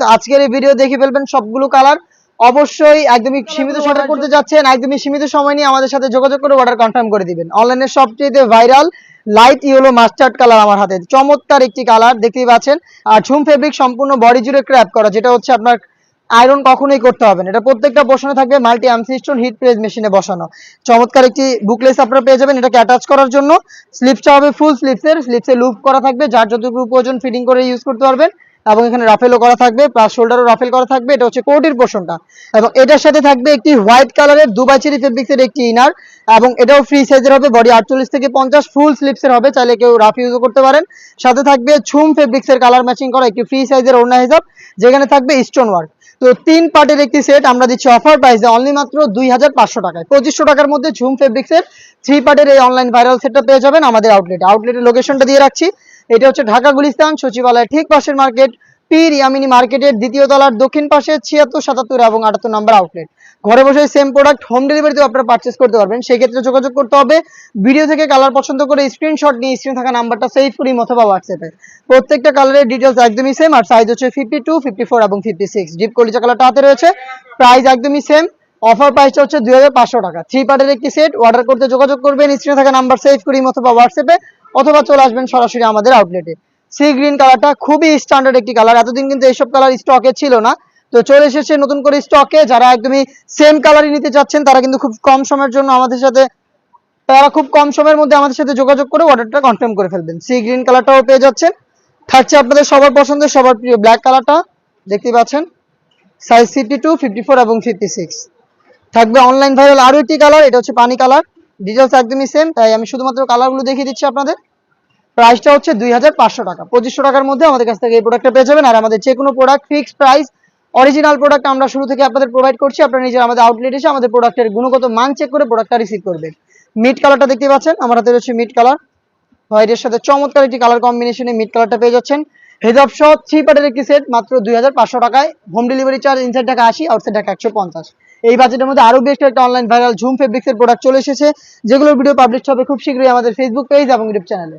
তো আজকের এই ভিডিও দেখে ফেলবেন সবগুলো কালার অবশ্যই একদমই সীমিত অর্ডার করতে যাচ্ছেন একদমই সীমিত সময় নিয়ে আমাদের সাথে যোগাযোগ করে অর্ডার কনফার্ম করে দিবেন। অনলাইনে সবচেয়ে viral light yellow mustard colour আমার হাতে। চমৎকার একটি কালার দেখতেই পাচ্ছেন। আর ঝুম ফেব্রিক সম্পূর্ণ বডি জুড়ে ক্র্যাপ করা যেটা হচ্ছে আপনার আয়রন কখনোই করতে হবে না। এটা প্রত্যেকটা বসানো থাকবে মাল্টি অ্যামসিস্টোন হিট প্রেস মেশিনে বসানো। চমৎকার একটি বুকলেস আপনারা পেয়ে যাবেন এটাকে অ্যাটাচ করার জন্য। স্লিপসটা হবে ফুল স্লিপসের স্লিপসে লুপ করা থাকবে যার যতটুকু প্রয়োজন ফিটিং করে ইউজ করতে পারবেন। এবং এখানে রাফেলও করা থাকবে প্লাস শোল্ডারও রাফেল করা থাকবে, এটা হচ্ছে কোটির পোর্শনটা এবং এটার সাথে থাকবে একটি হোয়াইট কালারের দুবাই চেরি ফেব্রিক্সের একটি ইনার এবং এটাও ফ্রি সাইজের হবে বডি আটচল্লিশ থেকে পঞ্চাশ ফুল স্লিপসের হবে, চাইলে কেউ রাফ ইউজও করতে পারেন। সাথে থাকবে ছুম ফেব্রিক্সের কালার ম্যাচিং করা, একটি ফ্রি সাইজের ওড়না হিসাব যেখানে থাকবে স্টোন ওয়ার্ক তো তিন পার্টের একটি সেট আমরা দিচ্ছি অফার প্রাইসে অনলি মাত্র দুই হাজার পাঁচশো টাকায়। পঁচিশশো টাকার মধ্যে ঝুম ফেব্রিক্সের থ্রি পার্টের এই অনলাইন ভাইরাল সেটটা পেয়ে যাবেন আমাদের আউটলেট আউটলেটের লোকেশনটা দিয়ে রাখছি। এটা হচ্ছে ঢাকা, গুলিস্তান, সচিবালয়ের ঠিক পাশের মার্কেট পীর ইয়ামিনী মার্কেটের দ্বিতীয় তলার দক্ষিণ পাশে ছিয়াত্তর, সাতাত্তর এবং আটাত্তর নম্বর আউটলেট ঘরে বসে সেম প্রোডাক্ট হোম ডেলিভারিতেও আপনারা পারচেস করতে পারবেন। সেই ক্ষেত্রে যোগাযোগ করতে হবে। ভিডিও থেকে কালার পছন্দ করে স্ক্রিনশট নিয়ে স্ক্রিনে থাকা নাম্বারটা সেভ করি অথবা হোয়াটসঅ্যাপে প্রত্যেকটা কালারের ডিটেলস একদমই সেম আর সাইজ হচ্ছে ফিফটি টু ফিফটি ফোর এবং ফিফটি সিক্স ডিপ কলিজা কালারটা হাতে রয়েছে। প্রাইস একদমই সেম অফার প্রাইসটা হচ্ছে দুই হাজার পাঁচশো টাকা। থ্রি পার্টের একটি সেট অর্ডার করতে যোগাযোগ করবেন স্ক্রিনে থাকা নাম্বার সেভ করি অথবা হোয়াটসঅ্যাপে অথবা চলে আসবেন সরাসরি আমাদের আউটলেটে সি গ্রিন কালারটা খুবই স্ট্যান্ডার্ড একটি কালার এতদিন কিন্তু এইসব কালার স্টকে ছিল না। তো চলে এসেছে নতুন করে স্টকে যারা একদমই সেম কালারই নিতে চাচ্ছেন, তারা কিন্তু খুব কম সময়ের জন্য আমাদের সাথে, তারা খুব কম সময়ের মধ্যে আমাদের সাথে যোগাযোগ করে অর্ডারটা কনফার্ম করে ফেলবেন। সি গ্রিন কালারটাও পেয়ে যাচ্ছেন। থাকছে আপনাদের সবার পছন্দের, সবার প্রিয় ব্ল্যাক কালারটা দেখতে পাচ্ছেন? Size fifty two fifty four এবং ফিফটি সিক্স থাকবে অনলাইন ভাইরাল আরও একটি কালার এটা হচ্ছে পানি কালার ডিটেলস একদমই সেম তাই আমি শুধুমাত্র কালারগুলো দেখিয়ে দিচ্ছি আপনাদের। প্রাইসটা হচ্ছে দুই হাজার পাঁচশো টাকা। পঁচিশশো টাকার মধ্যে আমাদের কাছ থেকে এই প্রোডাক্টটা পেয়ে যাবেন। আর আমাদের যে কোনো product fixed price original product আমরা শুরু থেকে আপনাদের প্রোভাইড করছি। আপনারা নিজের আমাদের আউটলেট এসে আমাদের প্রোডাক্টের গুণগত মান চেক করে প্রোডাক্টটা রিসিভ করবেন। মিড কালারটা দেখতে পাচ্ছেন? আমার হাতে রয়েছে মিড কালার হোয়াইটের সাথে চমৎকার একটি কালার কম্বিনেশনে মিড কালারটা পেয়ে যাচ্ছেন। হেজব সহ থ্রি পার্টের একটি সেট মাত্র দুই হাজার পাঁচশো টাকায়। হোম ডেলিভারি চার্জ ইনসাইড টাকা আশি আউটসাইড টাকা একশো পঞ্চাশ। এই বাজেটের মধ্যে আরও বেশ একটা অনলাইন ভাইরাল ঝুম ফেব্রিক্সের প্রোডাক্ট চলে এসেছে। যেগুলোর ভিডিও পাবলিশ হবে খুব শীঘ্রই আমাদের ফেসবুক পেজ এবং ইউটিউব চ্যানেলে